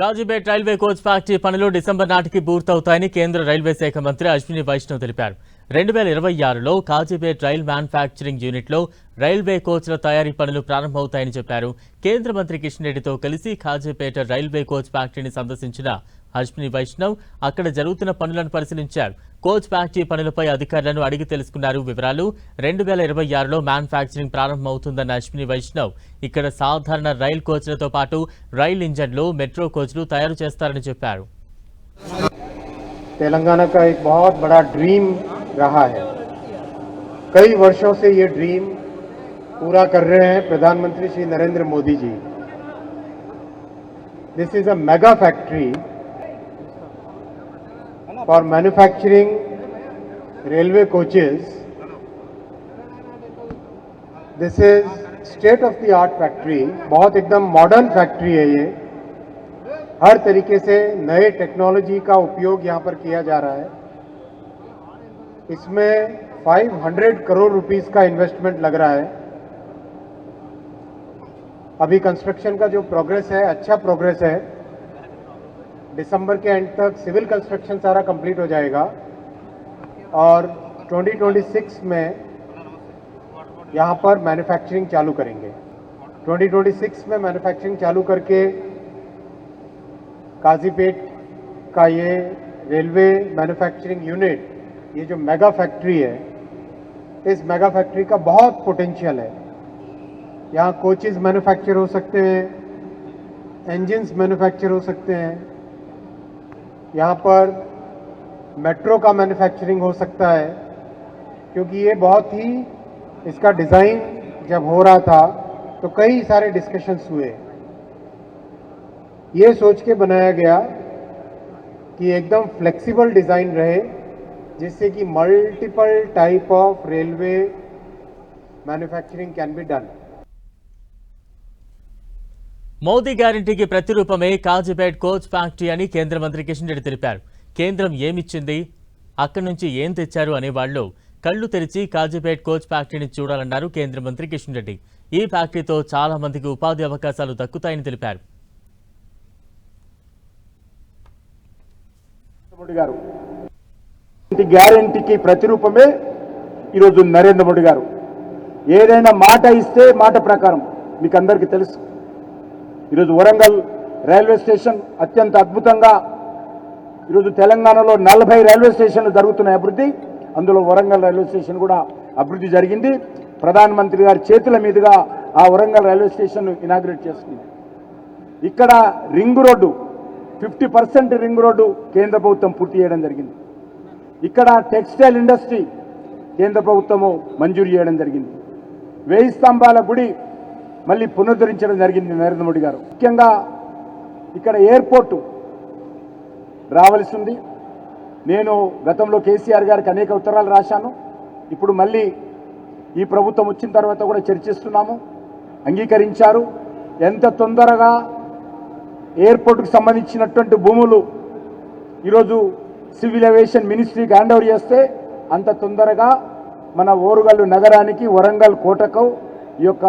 Kazipet railway coach factory పనులు December నాటికి పూర్తవుతాయని కేంద్ర రైల్వే శాఖ మంత్రి అశ్విని వైష్ణవ్ తెలిపారు. రెండు వేల ఇరవై ఆరులో కాజీపేట్ రైల్ మ్యానుఫ్యాక్చరింగ్ యూనిట్లో రైల్వే కోచ్ల తయారీ పనులు ప్రారంభమవుతాయని చెప్పారు కేంద్ర మంత్రి కిషన్ రెడ్డితో కలిసి కాజీపేట రైల్వే కోచ్ ఫ్యాక్టరీని సందర్శించిన అశ్విని వైష్ణవ్ అక్కడ జరుగుతున్న పనులను పరిశీలించారు కోచ్ ఫ్యాక్టరీ పనులపై అధికారులను అడిగి తెలుసుకున్నారు వివరాలు రెండు వేల ఇరవై ఆరులో మ్యానుఫ్యాక్చరింగ్ ప్రారంభమవుతుందన్న అశ్విని వైష్ణవ్ ఇక్కడ సాధారణ రైల్ కోచ్లతో పాటు రైల్ ఇంజన్లు మెట్రో కోచ్లు తయారు చేస్తారని చెప్పారు तेलंगाना का एक बहुत बड़ा ड्रीम रहा है कई वर्षों से ये ड्रीम पूरा कर रहे हैं प्रधानमंत्री Shri Narendra Modi ji. This is a mega factory for manufacturing railway coaches this is state of the art factory बहुत एकदम मॉडर्न फैक्ट्री है ये। हर तरीके से नए टेक्नोलॉजी का उपयोग यहाँ पर किया जा रहा है। इसमें 500 करोड़ रुपीस का इन्वेस्टमेंट लग रहा है। अभी कंस्ट्रक्शन का जो प्रोग्रेस है अच्छा प्रोग्रेस है दिसंबर के एंड तक सिविल कंस्ट्रक्शन सारा कंप्लीट हो जाएगा। और 2026 में यहाँ पर मैन्युफैक्चरिंग चालू करेंगे। 2026 में मैन्युफैक्चरिंग चालू करके काजीपेट का ये रेलवे मैन्युफैक्चरिंग यूनिट ये जो मेगा फैक्ट्री है, इस मेगा फैक्ट्री का बहुत पोटेंशियल है। यहाँ कोचेस मैन्युफैक्चर हो सकते हैं इंजन्स मैन्युफैक्चर हो सकते हैं। यहाँ पर मेट्रो का मैन्युफैक्चरिंग हो सकता है, क्योंकि ये बहुत ही इसका डिज़ाइन जब हो रहा था तो कई सारे डिस्कशंस हुए। ये सोच के बनाया गया कि एकदम फ्लेक्सिबल डिज़ाइन रहे, जिससे कि multiple type of railway manufacturing can be done Modi గ్యారంటీకి ప్రతిరూపమే కాజీపేట్ కోచ్ ఫ్యాక్టరీ అని కేంద్ర మంత్రి కిషన్ రెడ్డి తెలిపారు. కేంద్రం ఏమిచ్చింది? అక్కడి నుంచి ఏం తెచ్చారు అనేవాళ్ళు కళ్ళు తెరిచి కాజీపేట్ కోచ్ ఫ్యాక్టరీని చూడాలన్నారు కేంద్ర మంత్రి కిషన్ రెడ్డి. ఈ ఫ్యాక్టరీతో చాలా మందికి ఉపాధి అవకాశాలు దక్కుతాయని తెలిపారు. గ్యారంటీకి ప్రతిరూపమే ఈరోజు నరేంద్ర మోడీ గారు. ఏదైనా మాట ఇస్తే మాట ప్రకారం మీకు అందరికీ తెలుసు. ఈరోజు వరంగల్ రైల్వే స్టేషన్ అత్యంత అద్భుతంగా ఈరోజు తెలంగాణలో నలభై రైల్వే స్టేషన్లు జరుగుతున్నాయి అభివృద్ధి. అందులో వరంగల్ రైల్వే స్టేషన్ కూడా అభివృద్ధి జరిగింది. ప్రధానమంత్రి గారి చేతుల మీదుగా ఆ వరంగల్ రైల్వే స్టేషన్ ఇనాగ్రేట్ చేసుకుంది ఇక్కడ ring road fifty percent ring road కేంద్ర ప్రభుత్వం పూర్తి చేయడం జరిగింది. ఇక్కడ టెక్స్టైల్ ఇండస్ట్రీ కేంద్ర ప్రభుత్వము మంజూరు చేయడం జరిగింది. వేయి స్తంభాల గుడి మళ్ళీ పునరుద్ధరించడం జరిగింది నరేంద్ర మోడీ గారు. ముఖ్యంగా ఇక్కడ ఎయిర్పోర్టు రావలసి ఉంది నేను గతంలో కేసీఆర్ గారికి అనేక ఉత్తరాలు రాశాను. ఇప్పుడు మళ్ళీ ఈ ప్రభుత్వం వచ్చిన తర్వాత కూడా చర్చిస్తున్నాము. అంగీకరించారు. ఎంత తొందరగా ఎయిర్పోర్టుకు సంబంధించినటువంటి భూములు ఈరోజు సివిల్ ఏవియేషన్ మినిస్ట్రీకి హ్యాండ్ ఓవర్ చేస్తే అంత తొందరగా మన ఓరుగల్లు నగరానికి వరంగల్ కోటకు ఈ యొక్క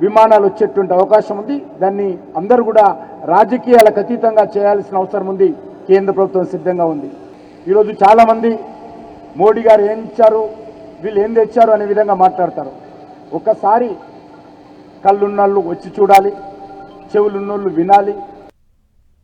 విమానాలు వచ్చేటువంటి అవకాశం ఉంది. దాన్ని అందరూ కూడా రాజకీయాలకు అతీతంగా చేయాల్సిన అవసరం ఉంది. కేంద్ర ప్రభుత్వం సిద్ధంగా ఉంది. ఈరోజు చాలామంది మోడీ గారు ఏం ఇచ్చారు వీళ్ళు ఏం తెచ్చారు అనే విధంగా మాట్లాడతారు. ఒక్కసారి కళ్ళున్నోళ్ళు వచ్చి చూడాలి చెవులున్నోళ్ళు వినాలి